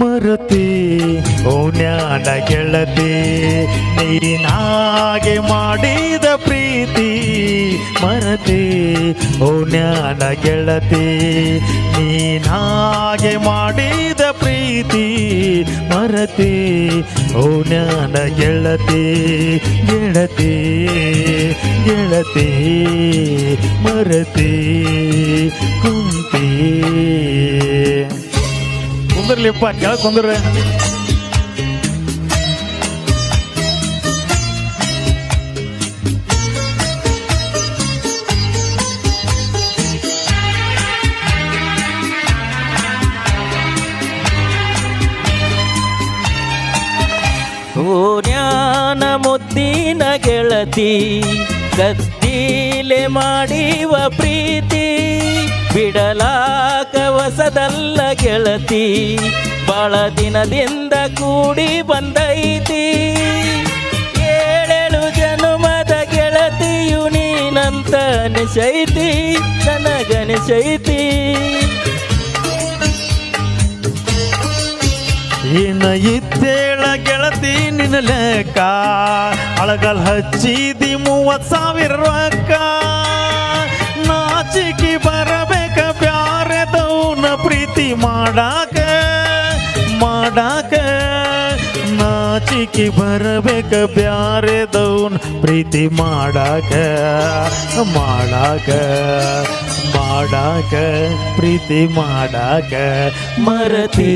ಮರುತಿ ಓನ್ಯಾನ ಗೆಳತಿ ನೀರಿನಾಗೆ ಮಾಡಿದ ಪ್ರೀತಿ. ಮರತಿ ಓನ್ಯಾನ ಗೆಳತಿ, ನೀನಾಗೆ ಮಾಡಿದ ಪ್ರೀತಿ. ಮರತಿ ಓನ್ಯಾನ ಗೆಳತಿ ಗೆಳತಿ ಗೆಳತಿ, ಮರತಿ. ಕುಂತಿ ಕುಂದ್ರಲಿಪ್ಪ ಕೆಳಗೆ ಕುಂದ್ರಿ ಮುದ್ದಿನ ಗೆಳತಿ ಕತ್ತಿಲೆ ಮಾಡಿವ ಪ್ರೀತಿ. ಬಿಡಲಾಕ ವಸದಲ್ಲ ಗೆಳತಿ ಬಾಳ ದಿನದಿಂದ ಕೂಡಿ ಬಂದೈತಿ. ಏಳೇಳು ಜನುಮದ ಗೆಳತಿಯು ನೀನಂತ ನಿಶೈತಿ ನನಗನಿಸೈತಿ ಇನ್ನ ಇತ್ತೇಳ ಗೆಳತಿ ನಿನ್ನ ಲೆಕ್ಕ, ಅಳಗಲ್ ಹಚ್ಚಿದಿ ಮೂವತ್ತು ಸಾವಿರ ರೊಕ್ಕ. ಬರಬೇಕ ಬ್ಯಾರೆದವನ ಪ್ರೀತಿ ಮಾಡಾಕ ಮಾಡಾಕ. ನಾಚಿಕಿ ಬರಬೇಕ ಬ್ಯಾರೆದವನ್ ಪ್ರೀತಿ ಮಾಡಾಕ ಮಾಡಾಕ ಮಾಡಾಕ. ಪ್ರೀತಿ ಮಾಡಾಕ. ಮರತಿ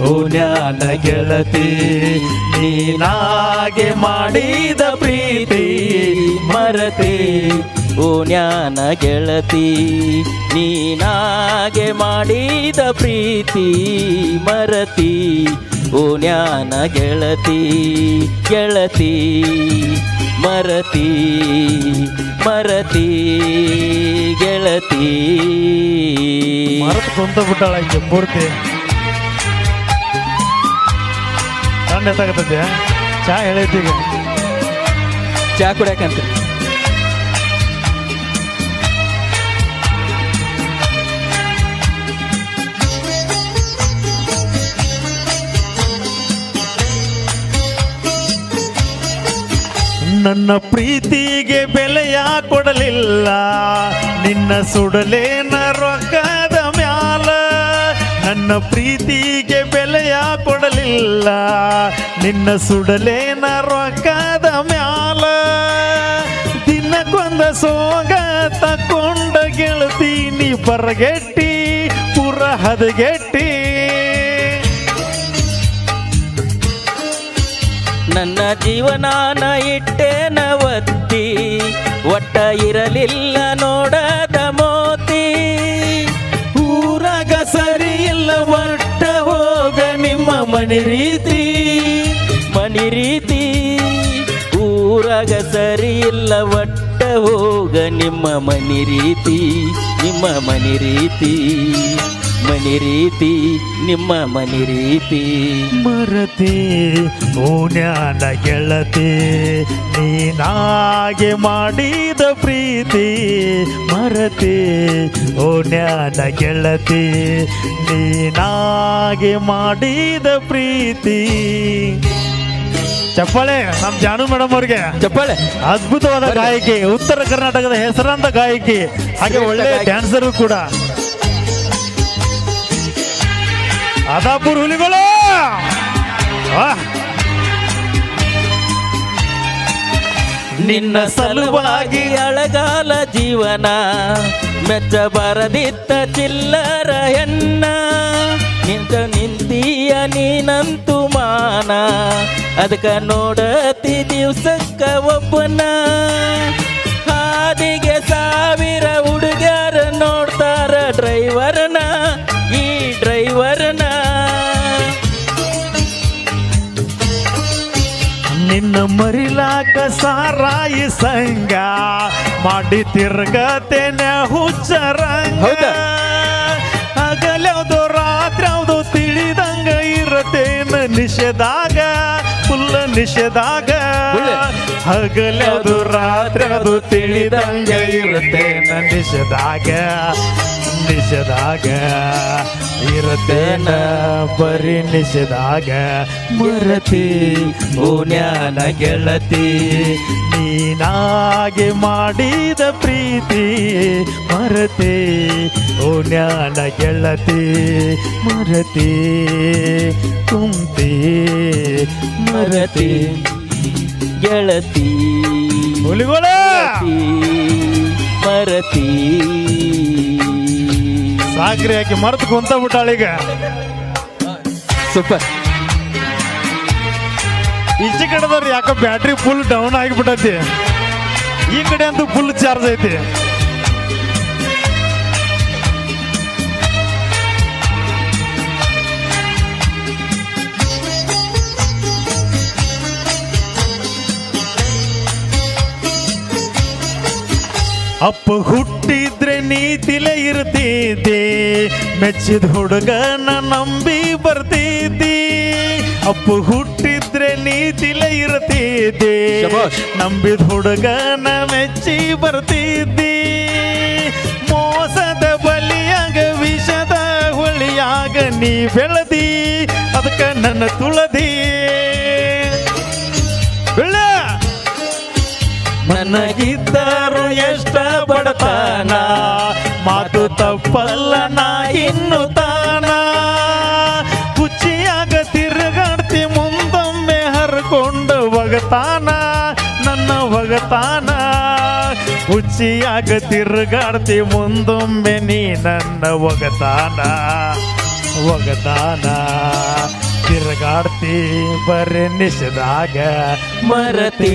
ಓನ್ಯಾನ ಗೆಳತಿ, ನೀನಾಗೆ ಮಾಡಿದ ಪ್ರೀತಿ. ಮರತಿ ಓನ್ಯಾನ ಗೆಳತಿ. ನೀನಾಗೆ ಮಾಡಿದ ಪ್ರೀತಿ ಮರತಿ. ಓ ಓನ್ಯಾನ ಗೆಳತಿ ಗೆಳತಿ ಮರತಿ ಮರತಿ ಗೆಳತಿ. ಮರತ್ ಕುಂತ ಬಿಟ್ಟಾಳ ಹಿಂಗೆ ಪೂರ್ತಿ. ಎತ್ತಾಗತ್ತೆ ಚಾ ಹೇಳೈತಿ ಈಗ. ಚಾ ಕುಡ್ಯಾಕಂತ ನನ್ನ ಪ್ರೀತಿಗೆ ಬೆಲೆಯ ಕೊಡಲಿಲ್ಲ. ನಿನ್ನ ಸುಡಲೇನ ರೊಕ್ಕದ ಮ್ಯಾಲ ನನ್ನ ಪ್ರೀತಿಗೆ ಬೆಲೆಯ ಕೊಡಲಿಲ್ಲ. ನಿನ್ನ ಸುಡಲೇನ ರೊಕ್ಕದ ಮ್ಯಾಲ ದಿನಕ್ಕೊಂದ ಸೋಗ ತಕೊಂಡ ಗೆಳತೀನಿ ಬರಗೆಟ್ಟಿ ಪುರ ಹದಗೆಟ್ಟಿ ನನ್ನ ಜೀವನ ಇಟ್ಟೇನ ಒತ್ತಿ, ಒಟ್ಟ ಇರಲಿಲ್ಲ ನೋಡದ ಮೋತಿ. ಊರಾಗ ಸರಿ ಇಲ್ಲ, ಒಟ್ಟ ಹೋಗ ನಿಮ್ಮ ಮನೆ ರೀತಿ. ಮನೆ ರೀತಿ, ಊರಾಗ ಸರಿ ಇಲ್ಲ, ಒಟ್ಟ ಹೋಗ ನಿಮ್ಮ ಮನೆ ರೀತಿ, ನಿಮ್ಮ ಮನೆ ರೀತಿ. ಮನಿ ರೀತಿ ನಿಮ್ಮ ಮನಿ ರೀತಿ. ಮರತಿ ಓನ್ಯಾನ ಗೆಳತಿ ನೀನಾಗೆ ಮಾಡಿದ ಪ್ರೀತಿ. ಮರತಿ ಓನ್ಯಾನ ಗೆಳತಿ ನೀನಾಗೆ ಮಾಡಿದ ಪ್ರೀತಿ. ಚಪ್ಪಾಳೆ ನಮ್ ಜಾನು ಮೇಡಮ್ ಅವ್ರಿಗೆ. ಚಪ್ಪಾಳೆ. ಅದ್ಭುತವಾದ ಗಾಯಕಿ ಉತ್ತರ ಕರ್ನಾಟಕದ ಹೆಸರಾಂತ ಗಾಯಕಿ ಹಾಗೆ ಒಳ್ಳೆ. ಡ್ಯಾನ್ಸರು ಕೂಡ. ಅದಾಪುರ್ ಹುಲಿಗಳು! ನಿನ್ನ ಸಲುವಾಗಿ ಅಳಗಾಲ ಜೀವನ, ಮೆಚ್ಚ ಬರದಿತ್ತ ಚಿಲ್ಲರ ಹೆಣ್ಣ ನಿಂತ ನಿಂತೀಯ ನೀನಂತು ಮಾನ, ಅದಕ್ಕ ನೋಡತಿ ದಿವ್ಸಕ್ಕ ಒಬ್ಬನ. ಹಾದಿಗೆ ಸಾವಿರ ಹುಡುಗರ ನೋಡ್ತಾರ ಡ್ರೈವರ್ನ. ನಿನ್ನ ಮರಿಲಾಕ ಸಾರಾಯಿ ಸಂಗ ಮಾಡಿ ತಿರ್ಗತೇನೆ ಹುಚ್ಚರಂಗ? ಹಗಲ್ಯಾವ್ದು ರಾತ್ರಿ ಯಾವ್ದು ತಿಳಿದಂಗ ಇರತೇನ ನಿಷೇಧಾಗ ಫುಲ್ಲ ನಿಷೇಧಾಗ. ಹಗಲ್ಯಾವ್ದು ರಾತ್ರಿ ಅದು ತಿಳಿದಂಗ ಇರತೇನ ನಿಷೇಧಾಗ ನಿಷದಾಗ ಇರತೇನ ಪರಿಣಿಸಿದಾಗ ಮರತಿ ಪುಣ್ಯಾನ ಗೆಳತಿ ನೀನಾಗಿ ಮಾಡಿದ ಪ್ರೀತಿ ಮರತಿ ಭೂನ್ಯಾನ ಗೆಳತಿ ಮರತಿ ಕುಂತಿ ಮರತಿ ಗೆಳತಿ ಮರತಿ. ಸಾಕ್ರಿ ಹಾಕಿ ಮರ್ತು ಕುಂತ ಬಿಟ್ಟಾಳೀಗ ಸೂಪರ್ ಈಚೆ ಕಡೆದವ್ರು ಯಾಕೋ ಬ್ಯಾಟ್ರಿ ಫುಲ್ ಡೌನ್ ಆಗಿಬಿಟ್ಟೈತಿ. ಈ ಕಡೆ ಅಂತೂ ಫುಲ್ ಚಾರ್ಜ್ ಐತಿ. ಅಪ್ಪ ಹುಟ್ಟಿದ್ರೆ ನೀತಿಲೆ ಇರ್ತಿದ್ದೆ. ಮೆಚ್ಚಿದ ಹುಡುಗನ ನಂಬಿ ಬರ್ತಿದ್ದಿ. ಅಪ್ಪು ಹುಟ್ಟಿದ್ರೆ ನೀತಿಲೆ ಇರ್ತಿದ್ದೆ. ನಂಬಿದ ಹುಡುಗನ ಮೆಚ್ಚಿ ಬರ್ತಿದ್ದಿ. ಮೋಸದ ಬಲಿಯಾಗ ವಿಷದ ಹೊಳಿಯಾಗ ನೀ ಬೆಳದಿ. ಅದಕ್ಕೆ ನನ್ನ ತುಳದಿ. ಬೆಳ್ಳ ನನಗಿದ್ದರು ಎಷ್ಟ ಬಡತನ ಮಾತು ತಪ್ಪಲ್ಲ, ನಾ ಇನ್ನು ತಾನ. ಕುಚಿಯಾಗ ತಿರುಗಾಡ್ತಿ ಮುಂದೊಮ್ಮೆ ಹರ್ಕೊಂಡು ಒಗತಾನ, ನನ್ನ ಒಗತಾನ. ಹುಚ್ಚಿಯಾಗ ತಿರುಗಾಡ್ತಿ ಮುಂದೊಮ್ಮೆ ನೀ ನನ್ನ ಒಗತಾನ ಒಗತಾನ. ತಿರುಗಾಡ್ತಿ ಬರೀ ನಿಶದಾಗ ಮರತಿ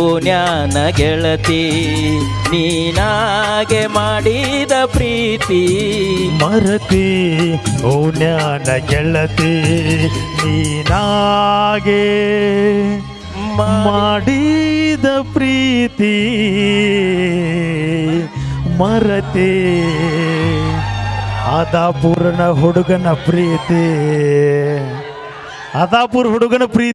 ಓನ್ಯಾನ ಗೆಳತಿ, ನೀನಾಗೆ ಮಾಡಿದ ಪ್ರೀತಿ. ಮರತಿ ಓನ್ಯಾನ ಗೆಳತಿ, ನೀನಾಗೆ ಮಾಡಿದ ಪ್ರೀತಿ. ಮರತಿ ಅದಾಪುರನ ಹುಡುಗನ ಪ್ರೀತಿ. ಅದಾಪುರ ಹುಡುಗನ ಪ್ರೀತಿ.